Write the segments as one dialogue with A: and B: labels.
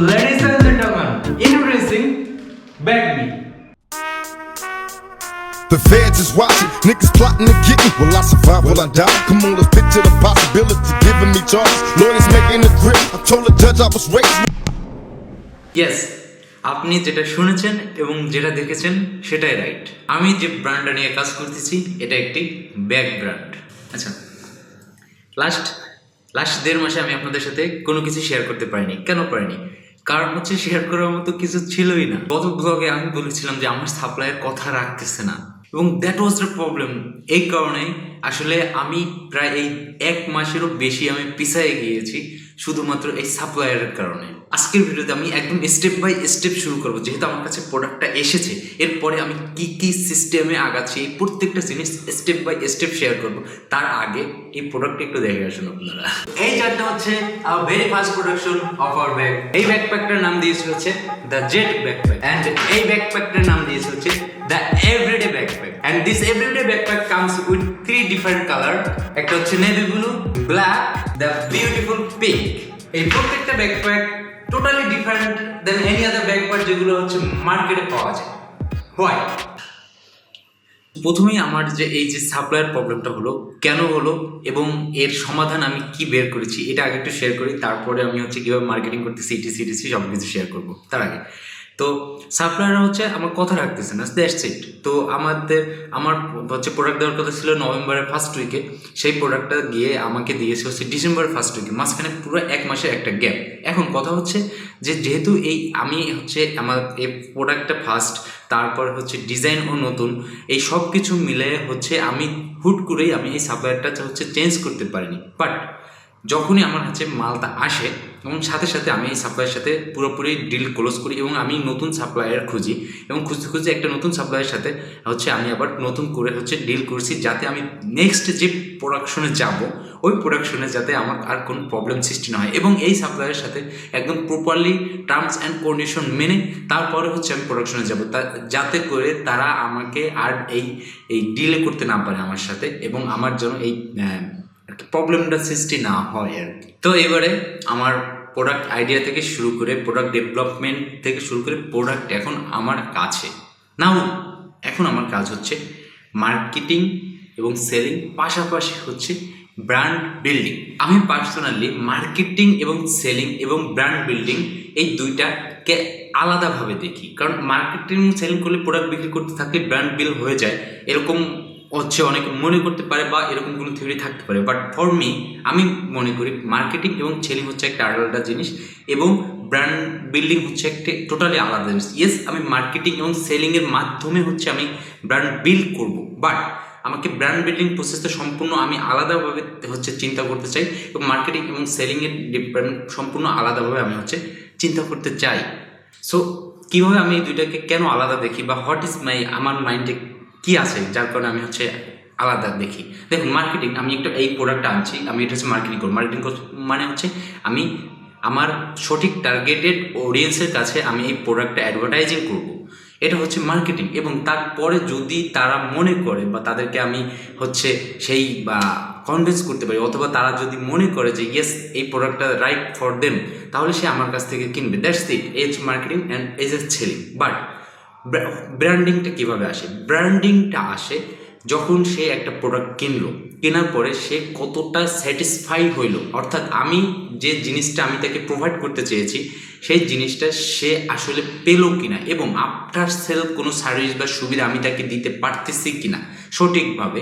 A: ladies and gentlemen, introducing Me.
B: The feds is watching, niggas plotting to get me. Will I survive? Will I die? Come on, let's picture the possibility. Giving me charges, lawyers making a grip. I told the judge I was raised.
C: Yes আপনি যেটা শুনেছেন এবং যেটা দেখেছেন সেটাই right আমি যে ব্র্যান্ডটা নিয়ে কাজ করতেছি এটা একটি ব্যাগ ব্র্যান্ড আচ্ছা লাস্ট লাস্ট দেড় মাসে আমি আপনাদের সাথে কোনো কিছু শেয়ার করতে পারিনি কেন পারিনি কারণ হচ্ছে শেয়ার করার মতো কিছু ছিলই না। গত ব্লগে আমি বলেছিলাম যে আমার সাপ্লাইয়ের কথা রাখতেছে না। এবং দ্যাট ওয়াজ দ্য প্রবলেম এই কারণে আসলে আমি প্রায় এই এক মাসেরও বেশি আমি পিছায় গিয়েছি, শুধুমাত্র এই সাপ্লাইয়ের কারণে। আজকের ভিডিওতে আমি একদম স্টেপ বাই স্টেপ শুরু করব, যেহেতু আমার কাছে প্রোডাক্টটা এসেছে। এরপরে আমি কি কি সিস্টেমে আগাচ্ছি, এই প্রত্যেকটা জিনিস স্টেপ বাই স্টেপ শেয়ার করব। তার আগে এই প্রোডাক্টটা একটু দেখে আসুন আপনারা। এই চারটা হচ্ছে very first production of our bag এই ব্যাকপ্যাকটার নাম দিয়েছে হচ্ছে দ্য জেট ব্যাকপ্যাক অ্যান্ড এই ব্যাকপ্যাকটার নাম দিয়েছে হচ্ছে the everyday backpack and this everyday backpack comes with three different colour একটা হচ্ছে navy blue black the beautiful pink এই প্রত্যেকটা backpack totally different then any other backpack যেগুলো হচ্ছে মার্কেটে পাওয়া যায়। হোয়াই প্রথমেই আমার যে এই যে সাপ্লাইয়ের প্রবলেমটা হলো, কেন হলো, এবং এর সমাধান আমি কি বের করেছি, এটা আগে একটু শেয়ার করি, তারপরে আমি হচ্ছে কীভাবে মার্কেটিং করতেছি ইটি সিটিসি সব কিছু শেয়ার করব। তার আগে তো সাপ্লায়াররা হচ্ছে আমার কথা রাখতেছে না দ্যাটস ইট তো আমাদের, আমার হচ্ছে প্রোডাক্ট দেওয়ার কথা ছিল নভেম্বরের ফার্স্ট উইকে সেই প্রোডাক্টটা গিয়ে আমাকে দিয়েছে হচ্ছে ডিসেম্বরের ফার্স্ট উইকে মাঝখানে পুরো এক মাসের একটা গ্যাপ এখন কথা হচ্ছে যে যেহেতু এই আমি হচ্ছে আমার এই প্রোডাক্টটা ফার্স্ট তারপর হচ্ছে ডিজাইন ডিজাইনও নতুন, এই সব কিছু মিলে হচ্ছে আমি হুট করেই আমি এই সাপ্লায়ারটা হচ্ছে চেঞ্জ করতে পারিনি। বাট যখনই আমার কাছে মালটা আসে এবং সাথে সাথে আমি এই সাপ্লাইয়ের সাথে পুরোপুরি ডিল ক্লোজ করি এবং আমি নতুন সাপ্লায়ার খুঁজি এবং খুঁজতে খুঁজতে একটা নতুন সাপ্লাইয়ের সাথে হচ্ছে আমি আবার নতুন করে হচ্ছে ডিল করছি যাতে আমি নেক্সট যে প্রোডাকশনে যাব, ওই প্রোডাকশনে যাতে আমার আর কোনো প্রবলেম সৃষ্টি না হয় এবং এই সাপ্লাইয়ের সাথে একদম প্রপারলি টার্মস অ্যান্ড কন্ডিশন মেনে তারপরে হচ্ছে আমি প্রোডাকশনে যাব। যাতে করে তারা আমাকে আর এই এই ডিলে করতে না পারে আমার সাথে এবং আমার জন্য এই একটা প্রবলেমটা সৃষ্টি না হয় আর কি। তো এবারে আমার প্রোডাক্ট আইডিয়া থেকে শুরু করে প্রোডাক্ট ডেভেলপমেন্ট থেকে শুরু করে প্রোডাক্ট এখন আমার কাছে। নাও এখন আমার কাজ হচ্ছে মার্কেটিং এবং সেলিং পাশাপাশি হচ্ছে ব্র্যান্ড বিল্ডিং আমি পার্সোনালি মার্কেটিং এবং সেলিং এবং ব্র্যান্ড বিল্ডিং এই দুইটাকে আলাদাভাবে দেখি। কারণ মার্কেটিং সেলিং করলে প্রোডাক্ট বিক্রি করতে থাকলে ব্র্যান্ড বিল হয়ে যায়, এরকম হচ্ছে অনেকে মনে করতে পারে বা এরকম কোনো থিওরি থাকতে পারে। বাট ফর মি আমি মনে করি মার্কেটিং এবং সেলিং হচ্ছে একটা আলাদা জিনিস এবং ব্র্যান্ড বিল্ডিং হচ্ছে একটা টোটালি আলাদা জিনিস। ইয়েস আমি মার্কেটিং এবং সেলিংয়ের মাধ্যমে হচ্ছে আমি ব্র্যান্ড বিল্ড করব। বাট আমাকে ব্র্যান্ড বিল্ডিং প্রসেসটা সম্পূর্ণ আমি আলাদাভাবে হচ্ছে চিন্তা করতে চাই এবং মার্কেটিং এবং সেলিংয়ের ডিপার্টমেন্ট সম্পূর্ণ আলাদাভাবে আমি হচ্ছে চিন্তা করতে চাই। সো কীভাবে আমি এই দুইটাকে কেন আলাদা দেখি বা হোয়াট ইজ মাই আমার মাইন্ডে কি আছে? যার কারণে আমি হচ্ছে আলাদা দেখি। দেখুন মার্কেটিং আমি একটা এই প্রোডাক্টটা আনছি, আমি এটা হচ্ছে মার্কেটিং করব। মার্কেটিং মানে হচ্ছে আমি আমার সঠিক টার্গেটেড অডিয়েন্সের কাছে আমি এই প্রোডাক্টটা অ্যাডভার্টাইজিং করব। এটা হচ্ছে মার্কেটিং এবং তারপরে যদি তারা মনে করে বা তাদেরকে আমি হচ্ছে সেই, বা কনভিন্স করতে পারি অথবা তারা যদি মনে করে যে ইয়েস এই প্রোডাক্টটা রাইট ফর দেম তাহলে সে আমার কাছ থেকে কিনবে। That's it as marketing and as a selling but ব্র্যান্ডিংটা কীভাবে আসে? ব্র্যান্ডিংটা আসে যখন সে একটা প্রোডাক্ট কিনলো। কেনার পরে সে কতটা স্যাটিসফাই হইল। অর্থাৎ আমি যে জিনিসটা আমি তাকে প্রোভাইড করতে চেয়েছি, সেই জিনিসটা সে আসলে পেল কিনা এবং আফটার সেল কোনো সার্ভিস বা সুবিধা আমি তাকে দিতে পারতেছি কিনা সঠিকভাবে,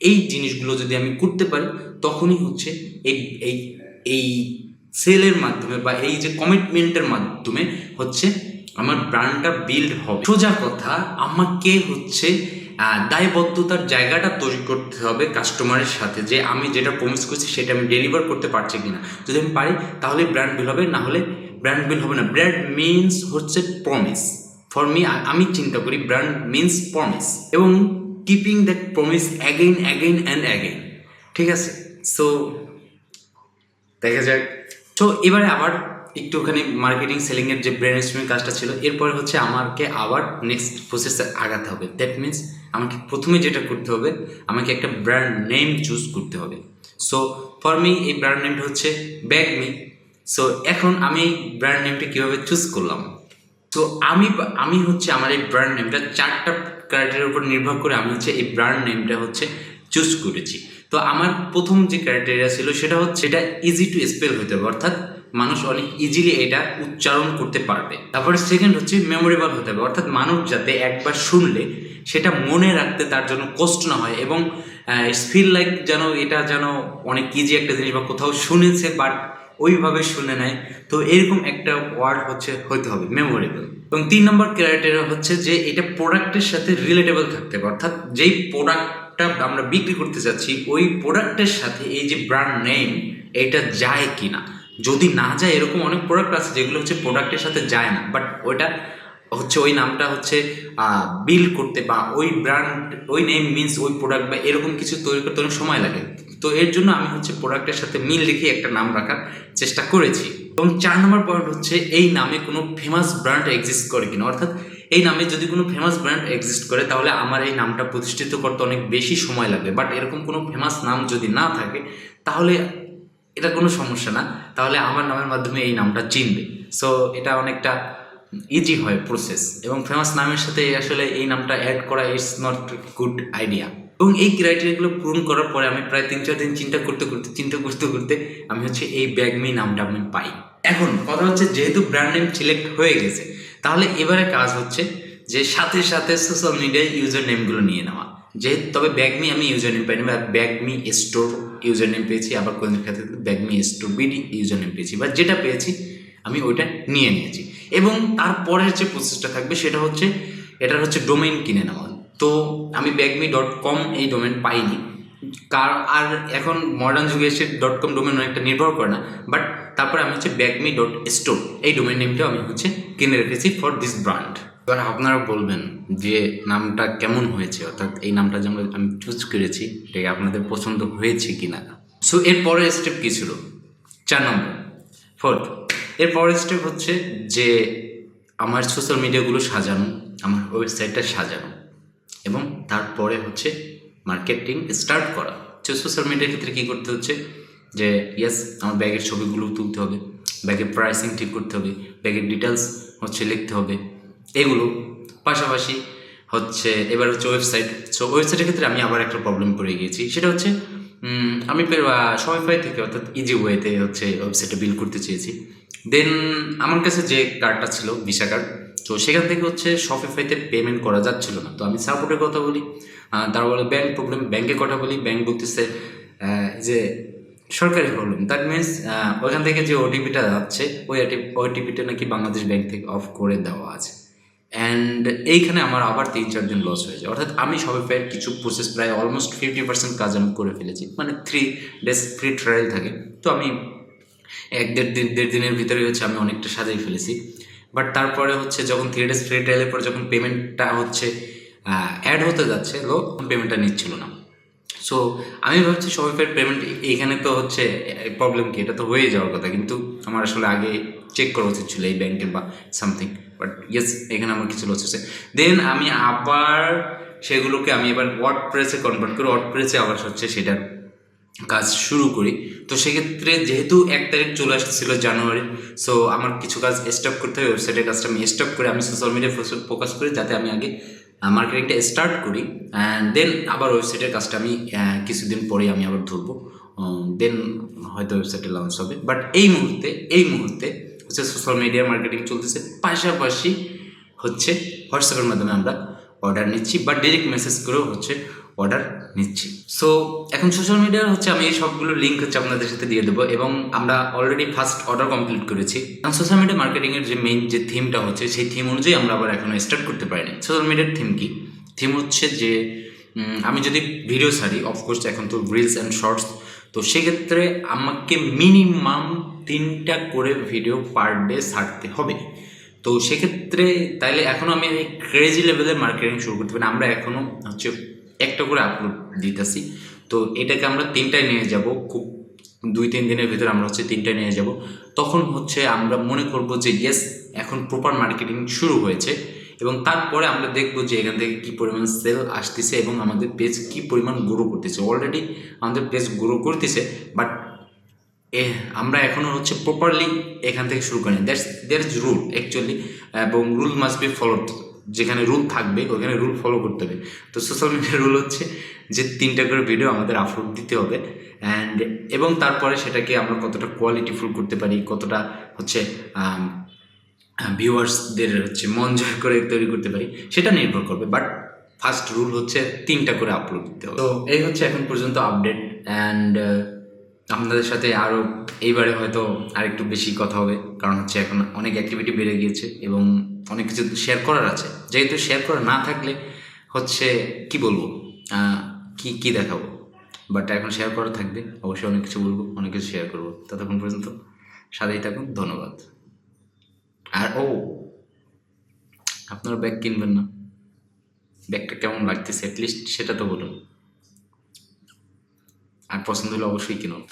C: এই জিনিসগুলো যদি আমি করতে পারি, তখনই হচ্ছে এই এই এই সেলের মাধ্যমে বা এই যে কমিটমেন্টের মাধ্যমে হচ্ছে আমার ব্র্যান্ডটা বিল্ড হবে। সোজা কথা, আমাকে হচ্ছে দায়বদ্ধতার জায়গাটা তৈরি করতে হবে কাস্টমারের সাথে যে আমি যেটা প্রমিস করছি সেটা আমি ডেলিভার করতে পারছি কিনা। যদি আমি পারি, তাহলে ব্র্যান্ড বিল হবে, না হলে ব্র্যান্ড বিল হবে না। ব্র্যান্ড মিনস হচ্ছে প্রমিস ফর মি আমি চিন্তা করি ব্র্যান্ড মিনস প্রমিস এবং keeping that promise again again and again ঠিক আছে? সো দেখা যাক। তো এবারে আবার একটুখানি মার্কেটিং সেলিংয়ের যে ব্রেন স্ট্রিমিং কাজটা ছিল, এরপরে হচ্ছে আমাকে আবার নেক্সট প্রসেসে আগাতে হবে। দ্যাট মিন্স আমাকে প্রথমে যেটা করতে হবে, আমাকে একটা ব্র্যান্ড নেম চুজ করতে হবে। সো ফর মি এই ব্র্যান্ড নেমটা হচ্ছে ব্যাগ মি সো এখন আমি এই ব্র্যান্ড নেমটা কীভাবে চুজ করলাম? তো আমি আমি হচ্ছে আমার এই ব্র্যান্ড নেমটা চারটা ক্রাইটেরিয়ার উপর নির্ভর করে আমি হচ্ছে এই ব্র্যান্ড নেমটা হচ্ছে চুজ করেছি। তো আমার প্রথম যে ক্রাইটেরিয়া ছিল, সেটা হচ্ছে এটা ইজি টু স্পেল হতে হবে, অর্থাৎ মানুষ অনেক ইজিলি এটা উচ্চারণ করতে পারবে। তারপরে সেকেন্ড হচ্ছে মেমোরেবল হতে হবে। অর্থাৎ মানুষ যাতে একবার শুনলে সেটা মনে রাখতে তার জন্য কষ্ট না হয় এবং ফিল লাইক যেন এটা যেন অনেক ইজি একটা জিনিস বা কোথাও শুনেছে বাট ওইভাবে শুনে নেয়। তো এরকম একটা ওয়ার্ড হচ্ছে হতে হবে মেমোরেবল এবং তিন নম্বর ক্রাইটেরিয়া হচ্ছে যে এটা প্রোডাক্টের সাথে রিলেটেবল থাকতে হবে। অর্থাৎ যেই প্রোডাক্টটা আমরা বিক্রি করতে যাচ্ছি ওই প্রোডাক্টের সাথে এই যে ব্র্যান্ড নেম এটা যায় কি না যদি না যায়, এরকম অনেক প্রোডাক্ট আছে যেগুলো হচ্ছে প্রোডাক্টের সাথে যায় না। বাট ওইটা হচ্ছে ওই নামটা হচ্ছে বিল করতে বা ওই ব্র্যান্ড ওই নেম মিনস ওই প্রোডাক্ট বা এরকম কিছু তৈরি করতে অনেক সময় লাগে। তো এর জন্য আমি হচ্ছে প্রোডাক্টের সাথে মিল রেখে একটা নাম রাখার চেষ্টা করেছি। এবং চার নম্বর পয়েন্ট হচ্ছে, এই নামে কোনো ফেমাস ব্র্যান্ড এক্সিস্ট করে কিনা। অর্থাৎ এই নামে যদি কোনো ফেমাস ব্র্যান্ড এক্সিস্ট করে, তাহলে আমার এই নামটা প্রতিষ্ঠিত করতে অনেক বেশি সময় লাগবে বাট এরকম কোনো ফেমাস নাম যদি না থাকে, তাহলে এটা কোনো সমস্যা না। তাহলে আমার নামের মাধ্যমে এই নামটা চিনবে। সো এটা অনেকটা ইজি হয় প্রসেস এবং ফেমাস নামের সাথে আসলে এই নামটা অ্যাড করা ইটস নট গুড আইডিয়া এবং এই ক্রাইটেরিয়াগুলো পূরণ করার পরে আমি প্রায় তিন চার দিন চিন্তা করতে করতে, চিন্তা করতে করতে আমি হচ্ছে এই ব্যাগমি নামটা আমি পাই। এখন কথা হচ্ছে যেহেতু ব্র্যান্ড নেম সিলেক্ট হয়ে গেছে, তাহলে এবারে কাজ হচ্ছে যে সাথে সাথে সোশ্যাল মিডিয়ায় ইউজার নেমগুলো নিয়ে নেওয়া। যেহেতু, তবে ব্যাগমি আমি ইউজার নেম পাইনি বা ব্যাগমি স্টোর ইউজার নেম পেয়েছি, আবার কোন ক্ষেত্রে Bagme store BD user name পেয়েছি, বা যেটা পেয়েছি, আমি ওইটা নিয়ে নিয়েছি। এবং তারপরের যে প্রসেসটা থাকবে, সেটা হচ্ছে, এটার হচ্ছে ডোমেইন কিনে নেওয়া। তো আমি ব্যাগমি ডট কম এই ডোমেন পাইনি। কার, আর এখন মডার্ন যুগে এসে ডট কম ডোমেন অনেকটা নির্ভর করে না বাট তারপরে আমি হচ্ছে ব্যাগমি ডট স্টোর এই ডোমেন নেমটাও আমি হচ্ছে কিনে রেখেছি ফর দিস ব্র্যান্ড এবার আপনারা বলবেন যে নামটা কেমন হয়েছে? অর্থাৎ এই নামটা যেমন আমি চুজ করেছি, এটা আপনাদের পছন্দ হয়েছে কি না সো এর পরের স্টেপ কী ছিল? চার নম্বর। ফোর্থ এর পরের স্টেপ হচ্ছে যে আমার সোশ্যাল মিডিয়াগুলো সাজানো, আমার ওয়েবসাইটটা সাজানো, এবং তারপরে হচ্ছে মার্কেটিং স্টার্ট করা। তো সোশ্যাল মিডিয়ার ক্ষেত্রে কী করতে হচ্ছে? যে ইয়েস আমার ব্যাগের ছবিগুলো তুলতে হবে ব্যাগের প্রাইসিং ঠিক করতে হবে ব্যাগের ডিটেলস হচ্ছে লিখতে হবে এগুলো। পাশাপাশি হচ্ছে, এবার হচ্ছে ওয়েবসাইট সো ওয়েবসাইটের ক্ষেত্রে আমি আবার একটা প্রবলেম পড়ে গিয়েছি। সেটা হচ্ছে আমি শপিফাই থেকে অর্থাৎ ইজি ওয়েতে হচ্ছে ওয়েবসাইটে বিল করতে চেয়েছি। দেন আমার কাছে যে কার্ডটা ছিল ভিসা কার্ড তো সেখান থেকে হচ্ছে শপিফাইতে পেমেন্ট করা যাচ্ছিল না। তো আমি সাপোর্টের কথা বলি তারা বলে ব্যাংক প্রবলেম ব্যাংকে কথা বলি ব্যাংক বলতেছে যে সরকারি প্রবলেম দ্যাট মিনস ওইখান থেকে যে ওটিপিটা যাচ্ছে, ওই ওটিপিটা নাকি বাংলাদেশ ব্যাংক থেকে অফ করে দেওয়া আছে। অ্যান্ড এইখানে আমার আবার তিন চারজন লস হয়ে যায়। অর্থাৎ আমি শপিফাইয়ের কিছু প্রসেস প্রায় অলমোস্ট ফিফটি পার্সেন্ট কাজ আমি করে ফেলেছি। মানে থ্রি ডেজ ফ্রি ট্রায়াল থাকে। তো আমি এক দেড় দিন, দেড় দিনের ভিতরে হচ্ছে আমি অনেকটা সাজাই ফেলেছি। বাট তারপরে হচ্ছে যখন থ্রি ডেজ ফ্রি ট্রায়ালের পর যখন পেমেন্টটা হচ্ছে অ্যাড হতে যাচ্ছে লো পেমেন্টটা নিচ্ছিল না। সো আমি ভাবছি শপিফাইয়ের পেমেন্ট এইখানে তো হচ্ছে প্রবলেম কি? এটা তো হয়ে যাওয়ার কথা। কিন্তু আমার আসলে আগে চেক করা উচিত ছিল এই ব্যাংকের বা সামথিং বাট ইয়েস এখানে আমার কিছু লস হচ্ছে দেন আমি আবার সেগুলোকে আমি এবার ওয়ার্ড প্রেসে কনভার্ট করি ওয়ার্ড প্রেসে আবার হচ্ছে সেটার কাজ শুরু করি। তো সেক্ষেত্রে যেহেতু এক তারিখ চলে আসতেছিল জানুয়ারি সো আমার কিছু কাজ স্টপ করতে হবে ওয়েবসাইটের কাজটা আমি স্টপ করে আমি সোশ্যাল মিডিয়া ফোকাস করি যাতে আমি আগে মার্কেটিংটা স্টার্ট করি। অ্যান্ড দেন আবার ওয়েবসাইটের কাজটা আমি কিছুদিন পরে আমি আবার ধরবো। দেন হয়তো ওয়েবসাইটে লঞ্চ হবে। বাট এই মুহূর্তে এই মুহূর্তে হচ্ছে সোশ্যাল মিডিয়া মার্কেটিং চলতেছে। পাশাপাশি হচ্ছে হোয়াটসঅ্যাপের মাধ্যমে আমরা অর্ডার নিচ্ছি বা ডিরেক্ট মেসেজ করেও হচ্ছে অর্ডার নিচ্ছি। সো এখন সোশ্যাল মিডিয়ার হচ্ছে আমি এই সবগুলো লিঙ্ক হচ্ছে আপনাদের সাথে দিয়ে দেবো এবং আমরা অলরেডি ফার্স্ট অর্ডার কমপ্লিট করেছি। কারণ সোশ্যাল মিডিয়া মার্কেটিংয়ের যে মেইন যে থিমটা হচ্ছে, সেই থিম অনুযায়ী আমরা আবার এখনও স্টার্ট করতে পারিনি। সোশ্যাল মিডিয়ার থিম কি? থিম হচ্ছে যে আমি যদি ভিডিও ছাড়ি অফকোর্স এখন তো রিলস অ্যান্ড শর্টস তো সেক্ষেত্রে আমাকে মিনিমাম তিনটা করে ভিডিও পার ডে ছাড়তে হবে। তো সেক্ষেত্রে তাইলে এখনও আমি ক্রেজি লেভেলের মার্কেটিং শুরু করতে পারি আমরা এখনও হচ্ছে একটা করে আপলোড দিতেছি। তো এটাকে আমরা তিনটায় নিয়ে যাব। খুব দুই, তিন দিনের ভিতরে আমরা হচ্ছে তিনটায় নিয়ে যাব। তখন হচ্ছে আমরা মনে করব যে ইয়েস এখন প্রপার মার্কেটিং শুরু হয়েছে। এবং তারপরে আমরা দেখব যে এখান থেকে কী পরিমাণ সেল আসতেছে এবং আমাদের পেজ কী পরিমাণ গ্রো করতেছে। অলরেডি আমাদের পেজ গ্রো করতেছে বাট আমরা এখনও হচ্ছে প্রপারলি এখান থেকে শুরু করিনি। দ্যাটস ইজ রুল অ্যাকচুয়ালি এবং রুল মাস্ট বি ফলোড যেখানে রুল থাকবে, ওখানে রুল ফলো করতে হবে। তো সোশ্যাল মিডিয়ার রুল হচ্ছে যে তিনটা করে ভিডিও আমাদের আপলোড দিতে হবে। অ্যান্ড এবং তারপরে সেটাকে আমরা কতটা কোয়ালিটিফুল করতে পারি, কতটা হচ্ছে ভিউয়ার্সদের হচ্ছে মন জয় করে তৈরি করতে পারি, সেটা নির্ভর করবে। বাট ফার্স্ট রুল হচ্ছে তিনটা করে আপলোড দিতে হবে। তো এই হচ্ছে এখন পর্যন্ত আপডেট অ্যান্ড আপনাদের সাথে আরও এইবারে হয়তো আরেকটু বেশি কথা হবে, কারণ হচ্ছে এখন অনেক অ্যাক্টিভিটি বেড়ে গিয়েছে এবং অনেক কিছু শেয়ার করার আছে। যেহেতু শেয়ার করা না থাকলে হচ্ছে কি বলব? কি কি দেখাবো? বাট এখন শেয়ার করা থাকবে, অবশ্যই অনেক কিছু বলব, অনেক কিছু শেয়ার করব। ততক্ষণ পর্যন্ত সাথেই থাকুন, ধন্যবাদ। আর, ও, আপনারা ব্যাগ কিনবেন না। ব্যাগটা কেমন লাগতেছে? অ্যাটলিস্ট সেটা তো বলুন। আর পছন্দ হলে অবশ্যই কিনুন।